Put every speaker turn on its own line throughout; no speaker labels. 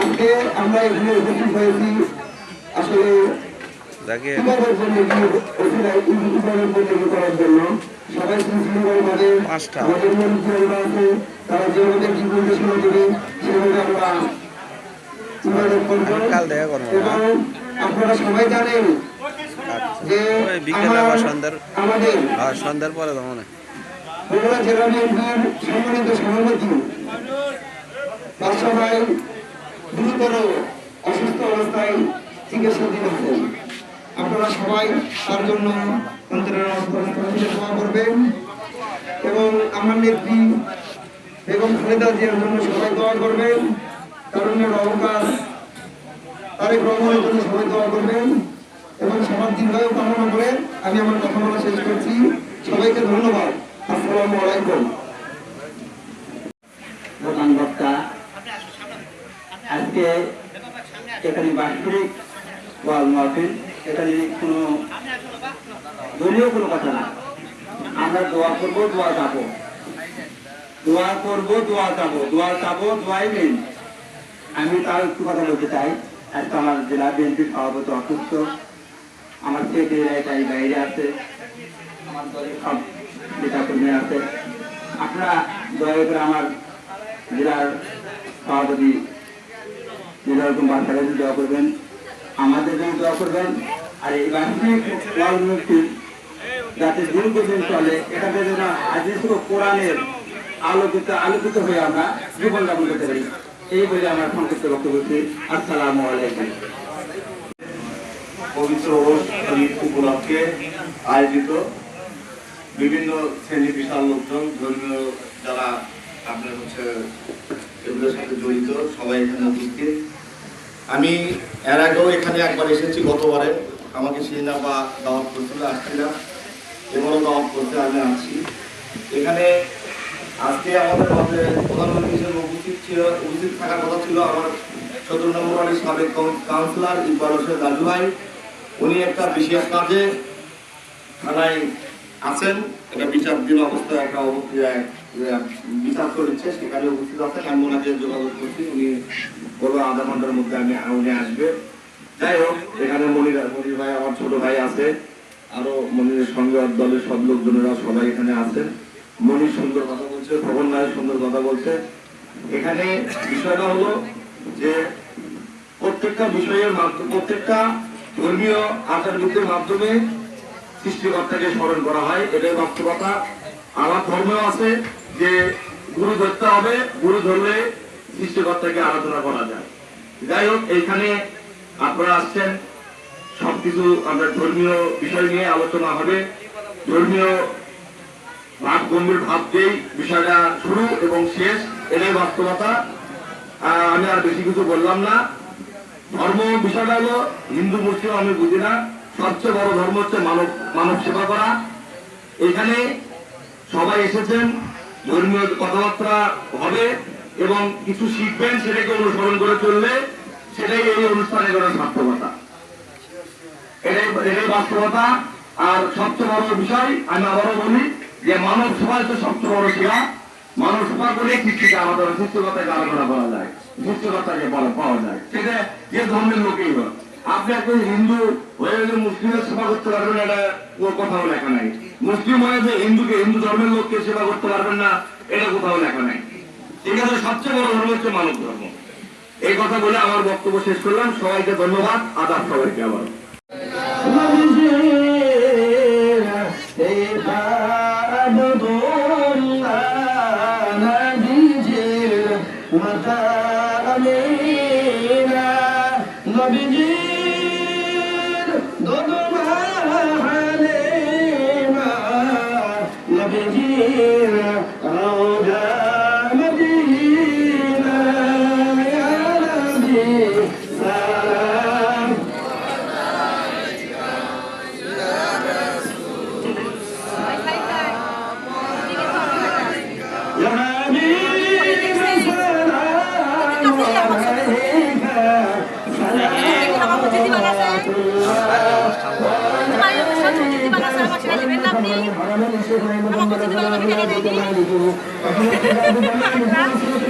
আজকে আমরা এখানে উপস্থিত হয়েছি। আসলে সবাই শৃঙ্খলার মাঝে আমাদের মন্ত্রীরা আছে। তারা যেভাবে দেবে সেভাবে আমরা এবং আপনারা সবাই জানেন যে আমাদের
সন্ধ্যার পরে তো।
বগুড়া জেলা বিএনপির সম্মানিত সভাপতি বাদশাহ গুরুতর অসুস্থ অবস্থায় চিকিৎসাধীন আছেন। আপনারা সবাই তার জন্য অন্তরের অন্তরে করবেন। এবং আমার নেত্রী বেগম খালেদা জিয়ার জন্য সবাই দোয়া করবেন। তারুণ্যের অবকাশ তারেক রহমানের জন্য সবাই দোয়া করবেন। এবং সবার দীর্ঘায়ু কামনা করে আমি আমার কথা বলা শেষ করছি। সবাইকে ধন্যবাদ। আসসালামু আলাইকুম।
মাহফিল এখানে কোনো দলীয় কোনো কথা না। আমরা দোয়া করব, দোয়া যাব দোয়া করব, দোয়া যাব দোয়া যাব দোয়াই মেন আমি তার একটু কথা বলতে চাই। আজকে আমার জেলা বিএনপির সভাপতি অসুস্থ। আমার সেক্রেটারি বাইরে আছে। আমার দলের সব নেতা কর্মী আছে। আপনারা দয়া করে আমার জেলার সভাপতি জেলার বাচ্চাদের দোয়া করবেন। আমাদের জন্য দোয়া করবেন। আর এই রাজনীতি যাতে দীর্ঘদিন চলে, এটাতে যেন হাদিস কোরআনের আলোকিত আলোকিত হয়ে আমরা জীবনযাপন করতে পারি। এই বলে আমার সংক্ষিপ্ত বক্তব্য আসসালামু আলাইকুম।
পবিত্র উপলক্ষে আয়োজিত বিভিন্ন শ্রেণি বিশাল লোকজন, ধর্মীয় যারা আপনার হচ্ছে এগুলোর সাথে জড়িত, সবাই এখানে উপস্থিত। আমি এর আগেও এখানে একবার এসেছি গতবারে। আমাকে সিনা বা দাওয়াত করছিল না। এবারও দাওয়াত করতে আমি আসছি। এখানে আজকে আমাদের মাঝে প্রধানমন্ত্রী হিসেবে উপস্থিত ছিল, উপস্থিত থাকার কথা ছিল আমার সতেরো নম্বর ওয়ার্ডের সাবেক কাউন্সিলর ইকবাল হোসেন রাজু ভাই। উনি একটা বিশেষ কাজে থানায় আছেন? এটা বিচারধীন অবস্থায় একটা অব- আহ, আহ, বিচার চলছে সেখানে উপস্থিত আছেন। আমি ওনাকে যোগাযোগ করছি উনি বলল আধা ঘণ্টার মধ্যে আমি উনি আসবে। যাই হোক এখানে মনির মনির ভাই আমার ছোট ভাই আছে। আরও মনিরের সঙ্গে দলের সব লোকজনেরা সবাই এখানে আছেন। মনির সুন্দর কথা বলছে ভবন নায়ের সুন্দর কথা বলছে। এখানে বিষয়টা হলো যে প্রত্যেকটা বিষয়ের মাধ্যমে প্রত্যেকটা ধর্মীয় আচার মাধ্যমে সৃষ্টিকর্তাকে স্মরণ করা হয়, এটাই বাস্তবতা। আমার ধর্মেও আছে যে গুরু ধরতে হবে, গুরু ধরলে সৃষ্টিকর্তাকে আরাধনা করা যায়। যাই হোক, এইখানে আপনারা আসছেন। সবকিছু আমরা ধর্মীয় বিষয় নিয়ে আলোচনা হবে। ধর্মীয় ভাব, গম্ভীর ভাব দিয়েই বিষয়টা শুরু এবং শেষ, এটাই বাস্তবতা। আমি আর বেশি কিছু বললাম না। ধর্ম বিষয়টা হলো হিন্দু, মুসলিম, আমি বুঝি না। সবচেয়ে বড় ধর্ম হচ্ছে মানব মানব সেবা করা। এখানে সবাই এসেছেন, ধর্মীয় কথাবার্তা হবে এবং কিছু শিখবেন, সেটাকে অনুসরণ করে চললে সেটাই এই অনুষ্ঠানে করার সার্থকতা। এটাই এটাই বাস্তবতা। আর সবচেয়ে বড় বিষয়, আমি আবারও বলি যে মানব সেবা হচ্ছে সবচেয়ে বড় সেবা। মানব সেবা করে কৃষিকে আমাদের সৃষ্টিকতাকে আলোচনা করা যায় সৃষ্টিকতাকে বলা পাওয়া যায়, সেটা যে ধর্মের লোকেই হোক। আপনি একজন হিন্দু হয়ে গেলে মুসলিমের সেবা করতে পারবেন না, এটা কোনো কোথাও লেখা নাই। মুসলিম হয়ে যে হিন্দুকে হিন্দু ধর্মের লোককে সেবা করতে পারবেন না এটা কোথাও লেখা নাই। ঠিক আছে সবচেয়ে বড় ধর্ম হচ্ছে মানব ধর্ম। এই কথা বলে আমার বক্তব্য শেষ করলাম। সবাইকে ধন্যবাদ। আদাব সবাইকে আবার।
Medina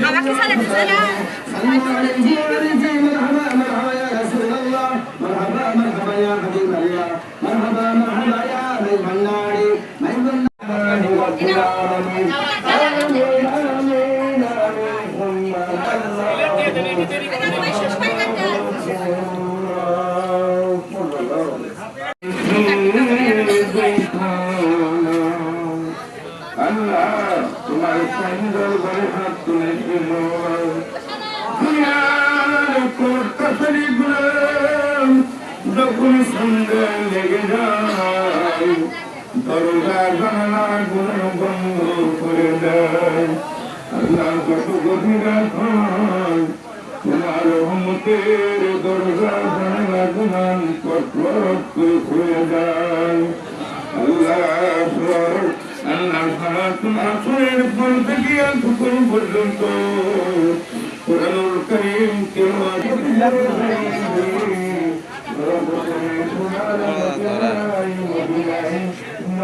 আমাকে সালে দিছে না
صلوا عليه وعليه مرحبا مرحبا يا رسول الله مرحبا مرحبا يا حبيب الله مرحبا مرحبا يا حبيب الله
যখন সন্ধ্যা লেগে যায় দরজা জানালা গুলো বন্ধ করে দেয়। আল্লাহ কত গভীর তোমার রহমতের দরজা গুলাম কঠোর করে খুলে যায়। আল্লাহ আল্লাহ সালাতুল আসরের পর থেকে এতক্ষণ পর্যন্ত কোরআনুল কারীম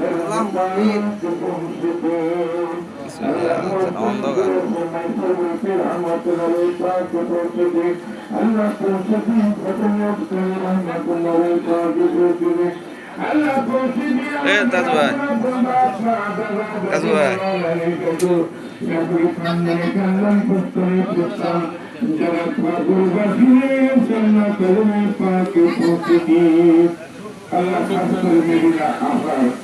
তেলাওয়াত
এ দাদু ভাই দাদু ভাই
আল্লাহ